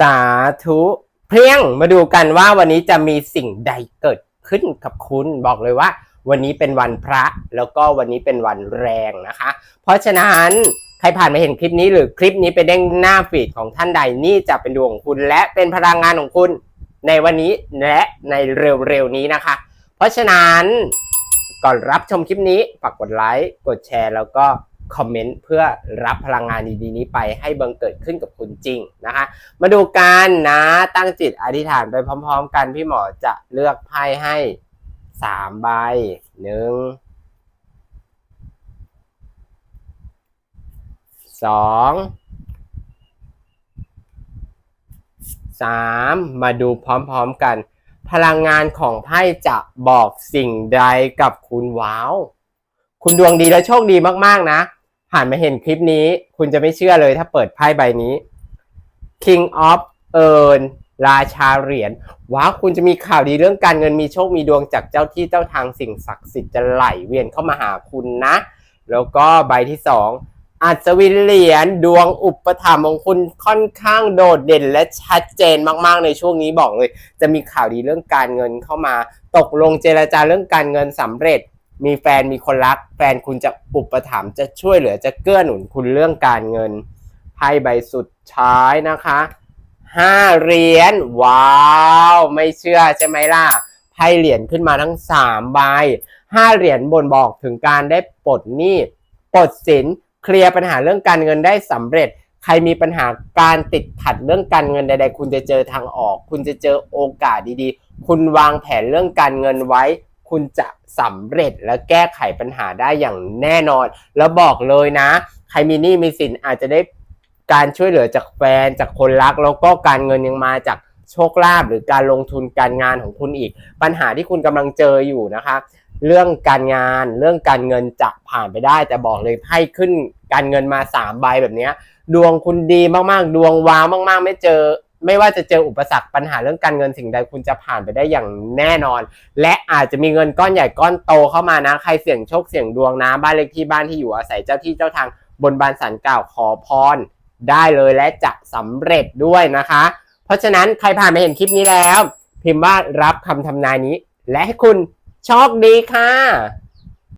สาธุเพียงมาดูกันว่าวันนี้จะมีสิ่งใดเกิดขึ้นกับคุณบอกเลยว่า วันนี้เป็นวันพระแล้วก็วันนี้เป็นวันแรงนะคะ เพราะฉะนั้นใครผ่านมาเห็นคลิปนี้หรือคลิปนี้ไปเด้งหน้าฟีดของท่านใดนี่จะเป็นดวงของคุณ และเป็นพลังงานของคุณในวันนี้และในเร็วๆนี้นะคะ เพราะฉะนั้นก่อนรับชมคลิปนี้ฝากกดไลค์กดแชร์แล้วก็ คอมเมนต์เพื่อรับพลังงานดีๆนี้ไปให้บังเกิดขึ้นกับคุณจริงนะคะ มาดูกันนะตั้งจิตอธิษฐานไปพร้อม ๆ กันพี่หมอจะเลือกไพ่ให้สามใบหนึ่งสองสามมาดูพร้อมๆกัน พลังงานของไพ่จะบอกสิ่งใดกับคุณว้าว คุณดวงดีและโชคดีมากๆนะ ผ่านมาเห็นคลิปนี้ คุณจะไม่เชื่อเลยถ้าเปิดไพ่ใบนี้ King of Earn ราชาเหรียญว้าคุณจะมีข่าวดีเรื่องการเงินมีโชคมีดวงจากเจ้าที่เจ้าทางสิ่งศักดิ์สิทธิ์จะไหลเวียนเข้ามาหาคุณนะ แล้วก็ใบที่สองอัศวินเหรียญดวงอุปถัมภ์ของคุณค่อนข้างโดดเด่นและชัดเจนมากๆในช่วงนี้บอกเลย จะมีข่าวดีเรื่องการเงินเข้ามา ตกลงเจรจาเรื่องการเงินสำเร็จ มีแฟนมีคนรัก แฟนคุณจะอุปถัมภ์จะช่วยเหลือจะเกื้อหนุนคุณเรื่องการเงินไพ่ใบสุดท้ายนะคะห้าเหรียญว้าว ไม่เชื่อใช่ไหมล่ะไพ่เหรียญขึ้นมาทั้งสามใบห้าเหรียญบ่นบอกถึงการได้ปลดหนี้ปลดสินเคลียร์ปัญหาเรื่องการเงินได้สำเร็จ ใครมีปัญหาการติดขัดเรื่องการเงินใด ๆ คุณจะเจอทางออก คุณจะเจอโอกาสดีๆ คุณวางแผนเรื่องการเงินไว้ คุณจะสำเร็จและแก้ไขปัญหาได้อย่างแน่นอน แล้วบอกเลยนะ ใครมีหนี้มีสินอาจจะได้การช่วยเหลือจากแฟนจากคนรัก แล้วก็การเงินยังมาจากโชคลาภหรือการลงทุนการงานของคุณอีก ปัญหาที่คุณกำลังเจออยู่นะคะ เรื่องการงานเรื่องการเงินจะผ่านไปได้ แต่บอกเลยไพ่ขึ้นการเงินมาสามใบแบบนี้ดวงคุณดีมากๆ ดวงว้าวมาก ๆ ไม่เจอ ไม่ว่าจะเจออุปสรรคปัญหาเรื่องการเงินสิ่งใดคุณจะผ่านไปได้อย่างแน่นอน และอาจจะมีเงินก้อนใหญ่ก้อนโตเข้ามานะ ใครเสี่ยงโชคเสี่ยงดวงนะ บ้านเลขที่บ้านที่อยู่อาศัยเจ้าที่เจ้าทางบนบานสันกล่าวขอพรได้เลยและจะสำเร็จด้วยนะคะ เพราะฉะนั้นใครผ่านมาเห็นคลิปนี้แล้ว พิมพ์ว่ารับคำทำนายนี้ และให้คุณโชคดีค่ะ